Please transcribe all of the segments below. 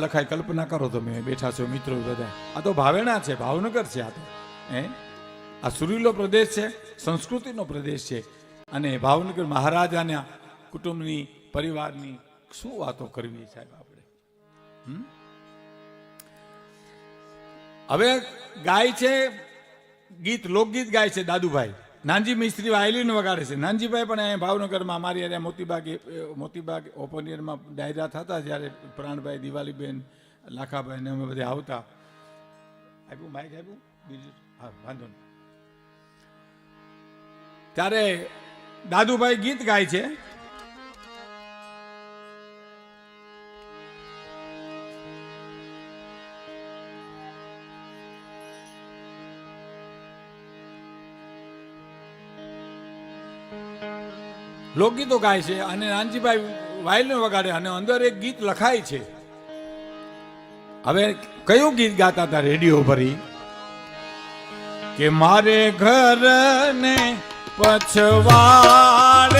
લખાય, કલ્પના કરો તમે, બેઠા છો મિત્રો બધા. આ તો ભાવેણા છે, ભાવનગર છે આ તો. હે? આ સુરીલો પ્રદેશ છે, સંસ્કૃતિનો પ્રદેશ છે. અને ભાવનગર મહારાજાના કુટુંબની, પરિવારની શું વાતો કરવી સાહેબ આપણે? હવે ગાય છે, ગીત, લોકગીત ગાય છે દાદુભાઈ. નાનજી મિસ્ત્રી વાયલીન વગાડે છે. નાનજીભાઈ પણ અહીંયા ભાવનગરમાં અમારી અહીંયા મોતીબાગ મોતીબાગ ઓપન એરમાં ડાયરા થતા જ્યારે પ્રાણભાઈ દિવાલીબેન, લાખાભાઈ ને અમે બધા આવતા. આપ્યું? માઇક આપ્યું? બીજું? હા, વાંધો નહીં. ત્યારે દાદુભાઈ ગીત ગાય છે. લોકગીતો ગાય છે અને નાનજીભાઈ વાયલિન વગાડે અને અંદર એક ગીત લખાય છે. હવે કયું ગીત ગાતા હતા રેડિયો ભરી કે મારે ઘર ને પછવાડે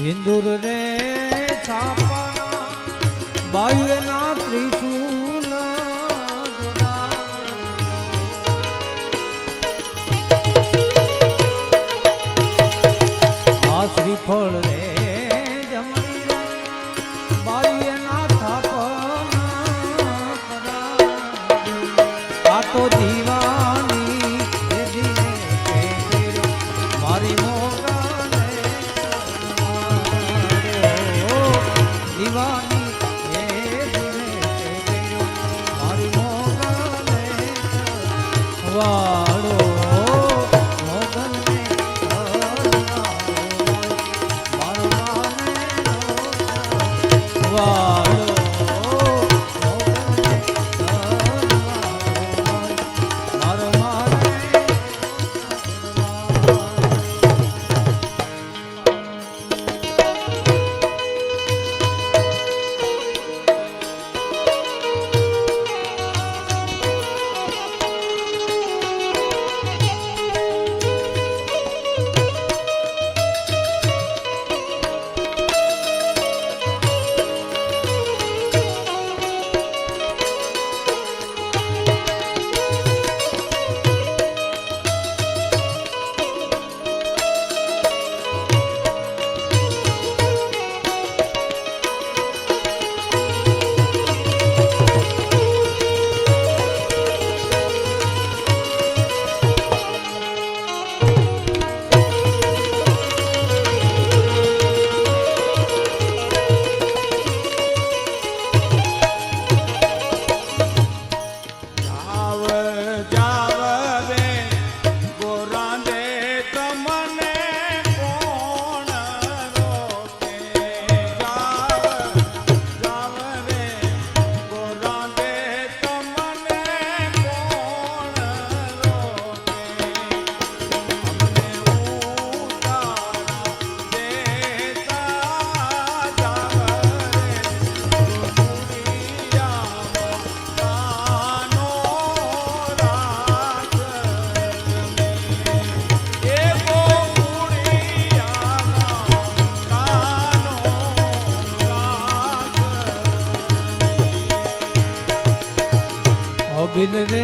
સિંદૂર રે છાપા બાયુના ત્રિશૂલ આ શ્રીફળ Wow. અબિલ રે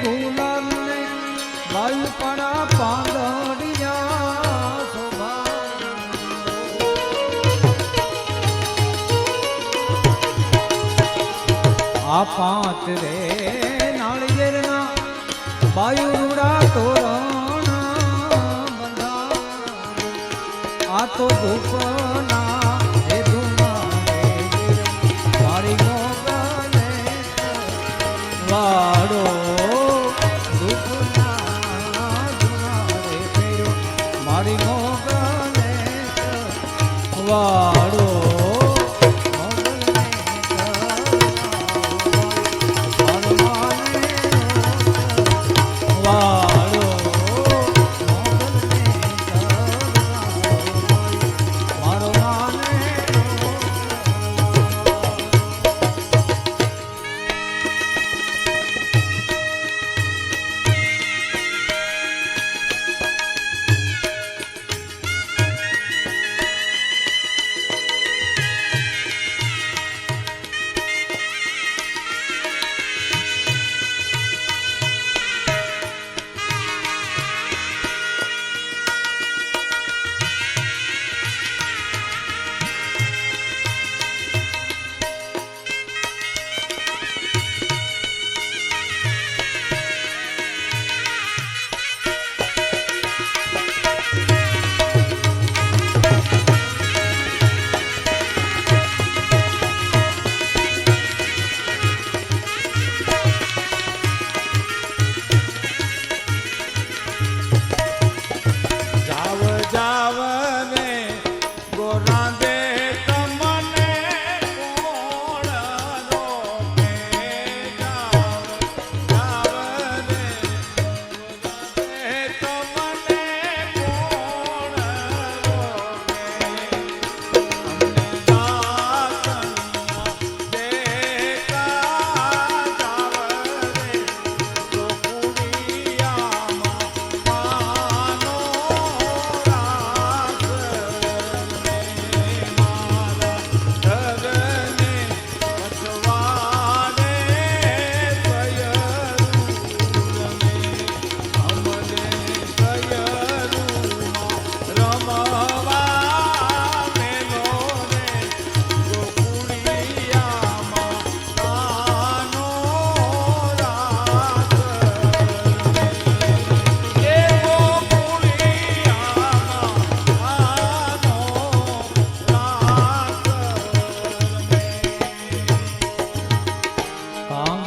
ગુલાલ ને પડા પાંદડિયા શોભા આ પાંચ રે નાળિયેરના વાયુ ¡Claro!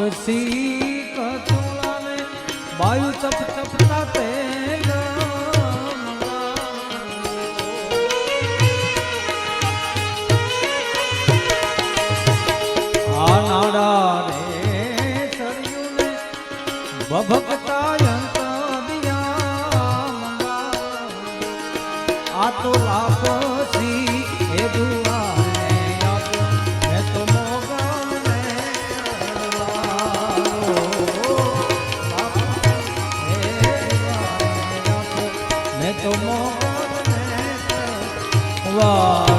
તાપસી કતુળાને બાયુ તપ તપતા તે Allah